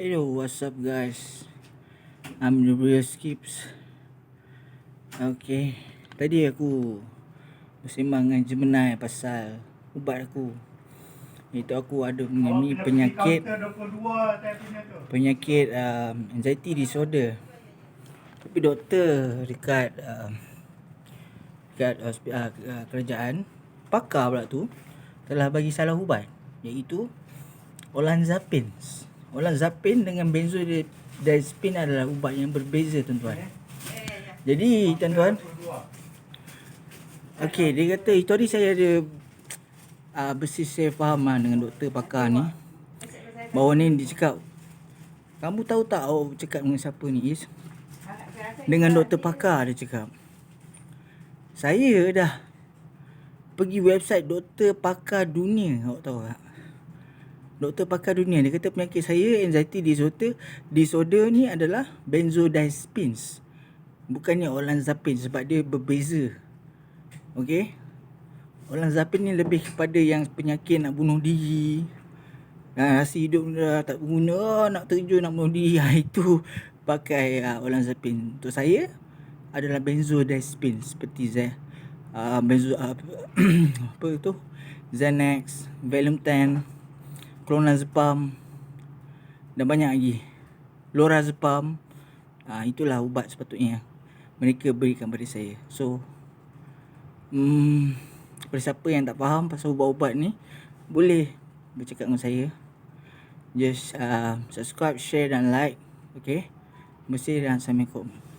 Hello, what's up guys? I'm real Skips. Okay, tadi aku bersembang dengan Jemenai pasal ubat aku. Itu aku ada mengalami penyakit penyakit um, anxiety disorder. Tapi doktor dekat um, dekat hospi- uh, uh, kerajaan pakar pula tu telah bagi salah ubat iaitu olanzapine. Olanzapine dengan benzodiazepine adalah ubat yang berbeza tuan-tuan. Jadi tuan-tuan Okey, dia kata hari saya ada uh, bersih saya faham lah dengan doktor pakar ni. Bahawa ni dia cakap kamu tahu tak awak cakap dengan siapa ni Is? Dengan doktor pakar dia cakap. Saya dah pergi website doktor pakar dunia, awak tahu tak? Doktor pakar dunia dia kata penyakit saya anxiety disorder disorder ni adalah benzodiazepines. Bukannya olanzapine sebab dia berbeza. Okey. Olanzapine ni lebih kepada yang penyakit nak bunuh diri. Ha, rasa hidup dah tak berguna, oh, nak terjun nak bunuh diri. Ha, itu pakai uh, olanzapine. Untuk saya adalah benzodiazepine seperti Zah uh, benzo uh, apa tu? Xanax, Valium 10, clonazepam dan banyak lagi. Lorazepam. Ah itulah ubat sepatutnya mereka berikan pada saya. So hmm kepada siapa yang tak faham pasal ubat-ubat ni boleh bercakap dengan saya. Just uh, subscribe, share dan like. Okay. Kasih dan Assalamualaikum.